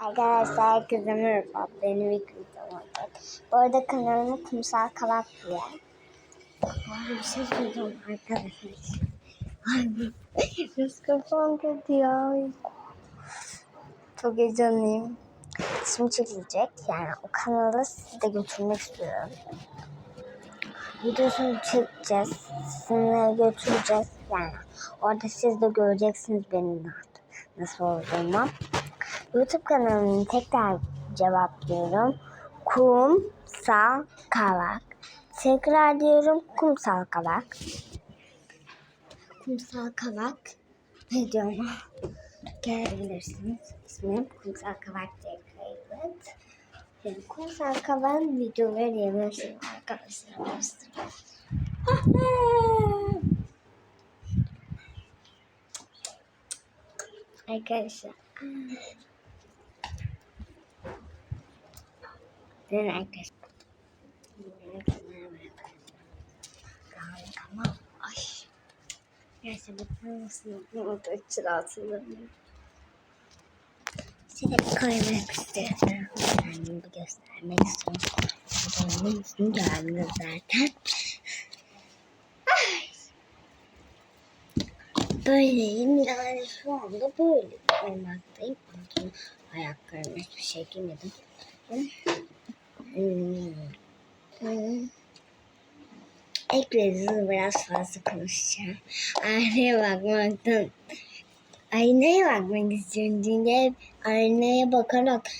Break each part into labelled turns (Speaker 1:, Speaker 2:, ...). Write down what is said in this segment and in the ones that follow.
Speaker 1: Arkadaşlar herkese merhaba. Benim ilk videom olacak. Bu arada kanalım Kumsal Kavak diye. Abi bir şey söyleyeceğim arkadaşlar. Biraz kafam kötü ya. Çok heyecanlıyım. Şimdi çekilecek. Yani o kanalı size götürmek istiyorum. Videosunu çekeceğiz. Sizinle götüreceğiz. Yani orada siz de göreceksiniz benim nasıl olduğumu. YouTube kanalını tekrar cevaplıyorum. Kumsal Kavak. Tekrar diyorum Kumsal Kavak. Kumsal Kavak videoma gelebilirsiniz. İsmim Kumsal Kavak diye kayıt. Yani Kumsal Kavak'ın videoları diyebilirsiniz arkadaşlar. Arkadaşlar. Ben arkadaşlar. Tamam. Ay. Neyse bakar mısın? Orada hatırlamıyorum. Size bir koymak istedim. Kendimi bir göstermek istiyorum. Babamın ismi geldi zaten. Ay. Böyleyim yani şu anda böyle olmaktayım. Ayaklarım hiçbir şey giymedim. Hmm. Hmm. Eklediğiniz biraz fazla konuşacağım. Aynaya bakmaktan aynaya bakmak istiyorum çünkü hep aynaya bakarak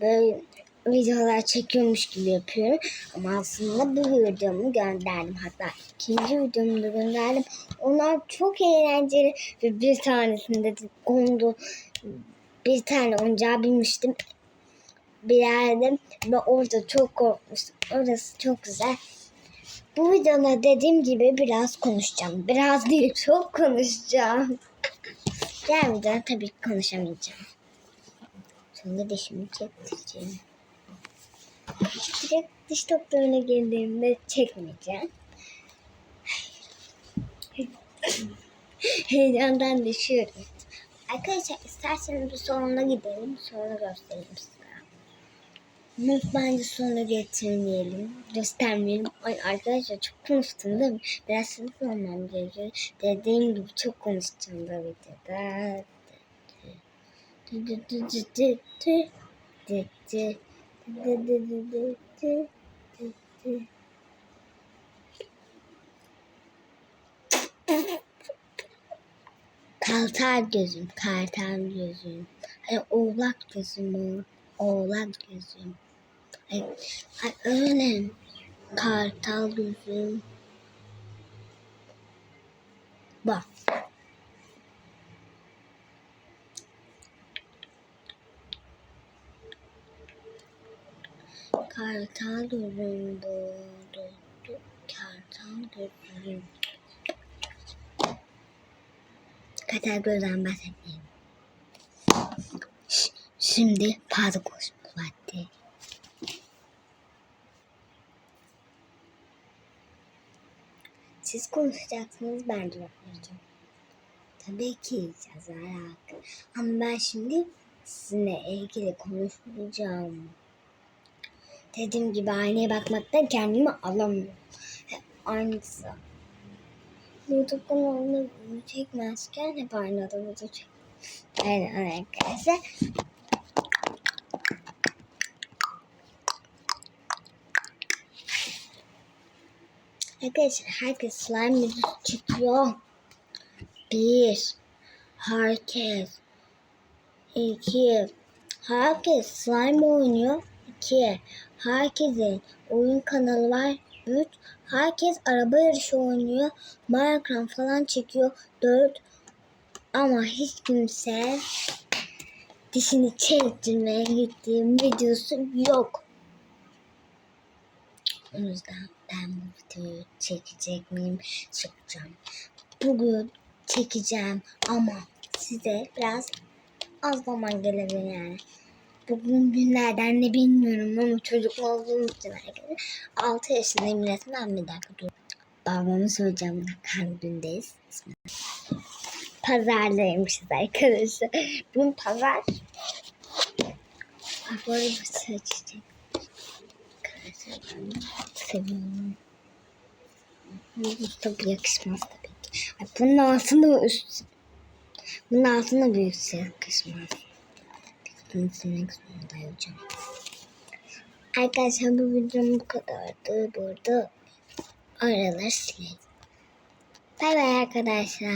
Speaker 1: böyle videolar çekiyormuş gibi yapıyorum. Ama aslında bu videomu gönderdim. Hatta ikinci videomu da gönderdim. Onlar çok eğlenceli ve bir tanesinde de kondu. Bir tane oyuncağı binmiştim bir yerde ve orada çok korkmuştum. Orası çok güzel. Bu videoda dediğim gibi biraz konuşacağım. Biraz değil çok konuşacağım. Diğer videoda tabii ki konuşamayacağım. Sonra dişimi çektireceğim. Direkt diş doktoruna geldiğimde çekmeyeceğim. Heyecandan düşüyorum. Arkadaşlar isterseniz bir sonuna gidelim. Sonra göstereyim size. Ama bence sonra getirmeyelim. Göstermeyelim. Ay arkadaşlar çok konuştum değil mi? Biraz sınıf olmam gerekiyor. Dediğim gibi çok konuşacağım bu videoda. Kartal gözüm, kartal gözüm. Ay, oğlak gözüm o. Oğlak gözüm. Ay, öyle. Kartal gözüm. Bak. Kartal gözüm bu. Kartal gözüm. Kartal gözden bahsetmeyeyim. Ş- Şimdi fazla konuşma Siz konuşacaksınız ben cevaplayacağım. Tabii ki yazarak. Ama ben şimdi sizinle ilgili konuşmayacağım. Dediğim gibi aynaya bakmaktan kendimi alamıyorum. Hep aynısı. YouTube kanalını çekmezken hep aynada video çek. Aynen arkadaşlar. Arkadaşlar herkes slime çekiyor. Bir. Herkes. İki. Herkes slime oynuyor. İki. Herkesin oyun kanalı var. Üç. Herkes araba yarışı oynuyor. Minecraft falan çekiyor. Dört. Ama hiç kimse dişini çektirmeye gittiğim videosu yok. O yüzden ben bu videoyu çekecek miyim? Çekeceğim. Bugün çekeceğim ama size biraz az zaman gelebilir yani. Bugün günlerden ne bilmiyorum ama çocuk olduğum için herkese 6 yaşındayım resmen bir dakika dur. Babamı söyleyeceğim hangi gündeyiz. Pazardaymışız arkadaşlar. Bugün pazar. Böyle bir çiçek. Arkadaşlar seviyorum. Tabii yakışmaz tabii ki. Ay, bunun altında üst. Bunun altında büyükse yakışmaz. Bunu silmek zorundayım. Arkadaşlar bu videom bu kadardı. Burada araları sileyim. Bay bay arkadaşlar.